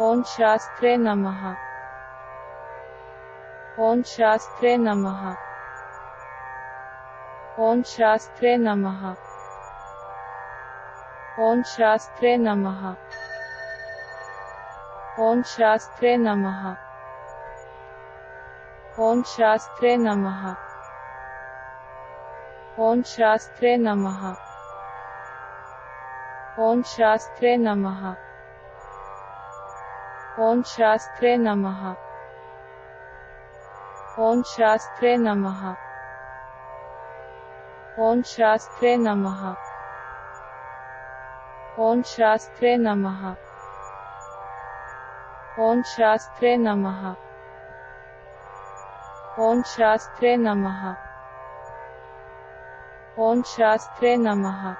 ओम शास्त्रे नमः। ओम शास्त्रे नमः। ओम शास्त्रे नमः। ओम शास्त्रे नमः। ओम शास्त्रे नमः। ओम शास्त्रे नमः। ओम शास्त्रे नमः। ओम शास्त्रे नमः। ओम शास्त्रे नमः। ओम शास्त्रे नमः। ओम शास्त्रे नमः। ओम शास्त्रे नमः। ओम शास्त्रे नमः। ओम शास्त्रे नमः। ओम शास्त्रे नमः।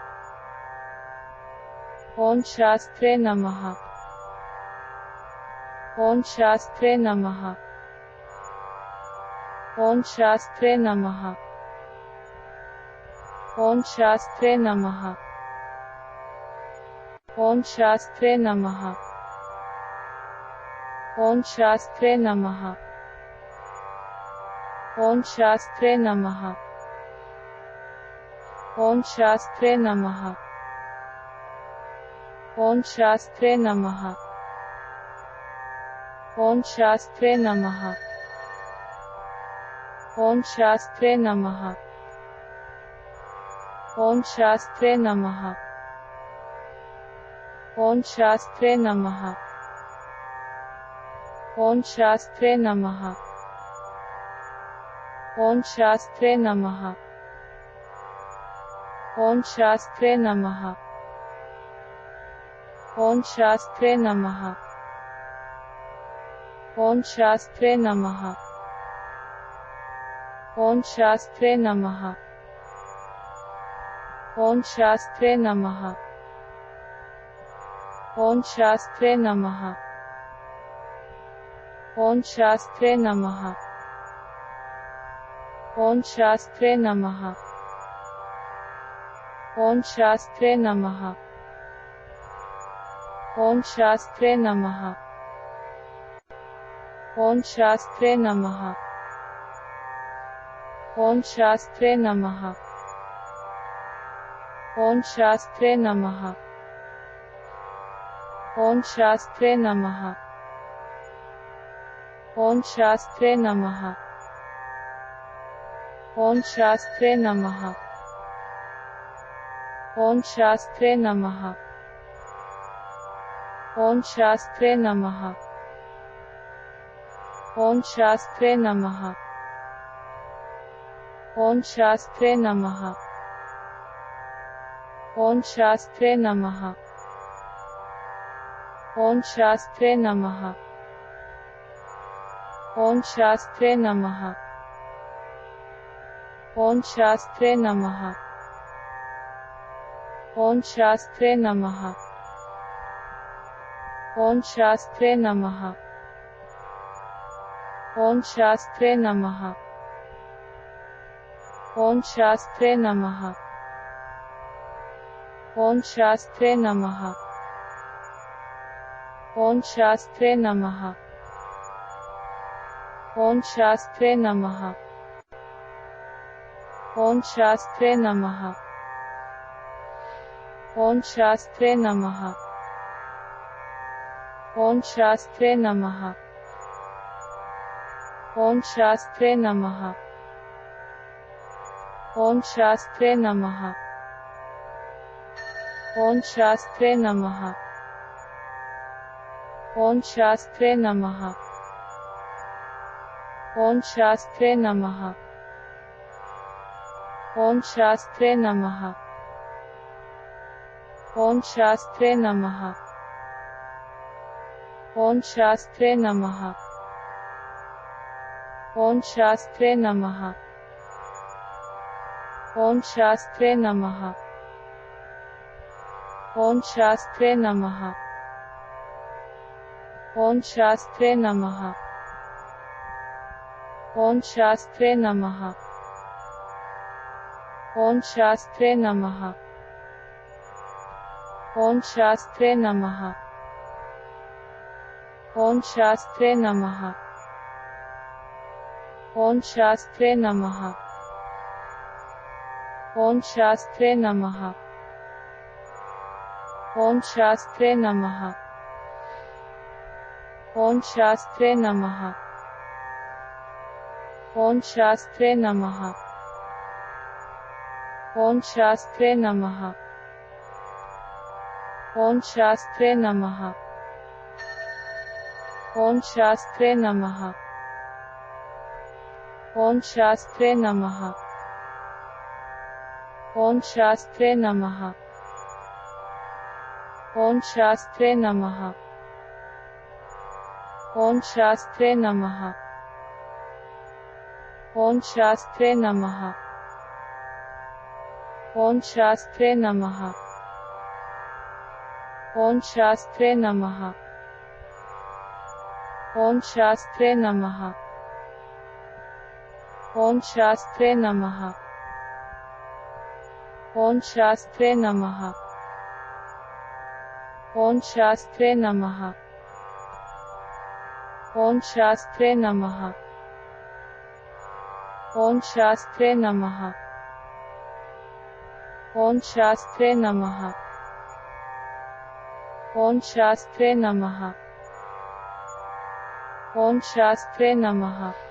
ओम शास्त्रे नमः। ओम शास्त्रे नमः। ओम शास्त्रे नमः। ओम शास्त्रे नमः। ओम शास्त्रे नमः। ओम शास्त्रे नमः। ओम शास्त्रे नमः। ओम शास्त्रे नमः। ओम शास्त्रे नमः। ओम शास्त्रे नमः। ओम शास्त्रे नमः। ओम शास्त्रे नमः। ओम शास्त्रे नमः। ओम शास्त्रे नमः। ओम शास्त्रे नमः। ओम शास्त्रे नमः। ओम शास्त्रे नमः। ओम शास्त्रे नमः। ओम शास्त्रे नमः। ओम शास्त्रे नमः। ओम शास्त्रे नमः। ओम शास्त्रे नमः। ओम शास्त्रे नमः। ओम शास्त्रे नमः। ओम शास्त्रे नमः। ओम शास्त्रे नमः ओम शास्त्रे नमः ओम शास्त्रे नमः ओम शास्त्रे नमः ओम शास्त्रे नमः ओम शास्त्रे नमः ओम शास्त्रे नमः ओम शास्त्रे नमः ओम शास्त्रे नमः। ओम शास्त्रे नमः। ओम शास्त्रे नमः। ओम शास्त्रे नमः। ओम शास्त्रे नमः। ओम शास्त्रे नमः। ओम शास्त्रे नमः। ओम शास्त्रे नमः। ओम शास्त्रे नमः। ओम शास्त्रे नमः। ओम शास्त्रे नमः। ओम शास्त्रे नमः। ओम शास्त्रे नमः। ओम शास्त्रे नमः। ओम शास्त्रे नमः। ओम शास्त्रे नमः। ओम शास्त्रे नमः। ओम शास्त्रे नमः। ओम शास्त्रे नमः। ओम शास्त्रे नमः। ओम शास्त्रे नमः। ओम शास्त्रे नमः। ओम शास्त्रे नमः। ओम शास्त्रे नमः। ओम शास्त्रे नमः। ओम शास्त्रे नमः। ओम शास्त्रे नमः। ओम शास्त्रे नमः। ओम शास्त्रे नमः। ओम शास्त्रे नमः। ओम शास्त्रे नमः। ओम शास्त्रे नमः। ओम शास्त्रे नमः। ओम शास्त्रे नमः। ओम शास्त्रे नमः। ओम शास्त्रे नमः। ओम शास्त्रे नमः। ओम शास्त्रे नमः। ओम शास्त्रे नमः। ओम शास्त्रे नमः। ओम शास्त्रे नमः ओम शास्त्रे नमः। ओम शास्त्रे नमः। ओम शास्त्रे नमः। ओम शास्त्रे नमः। ओम शास्त्रे नमः। ओम शास्त्रे नमः। ओम शास्त्रे नमः। ओम शास्त्रे नमः ओम शास्त्रे नमः। ओम शास्त्रे नमः। ओम शास्त्रे नमः। ओम शास्त्रे नमः। ओम शास्त्रे नमः। ओम शास्त्रे नमः। ओम शास्त्रे नमः। ओम शास्त्रे नमः। ओम शास्त्रे नमः।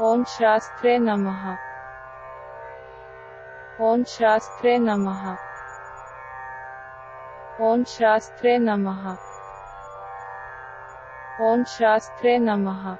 ओम शास्त्रे नमः। ओम शास्त्रे नमः। ओम शास्त्रे नमः। ओम शास्त्रे नमः।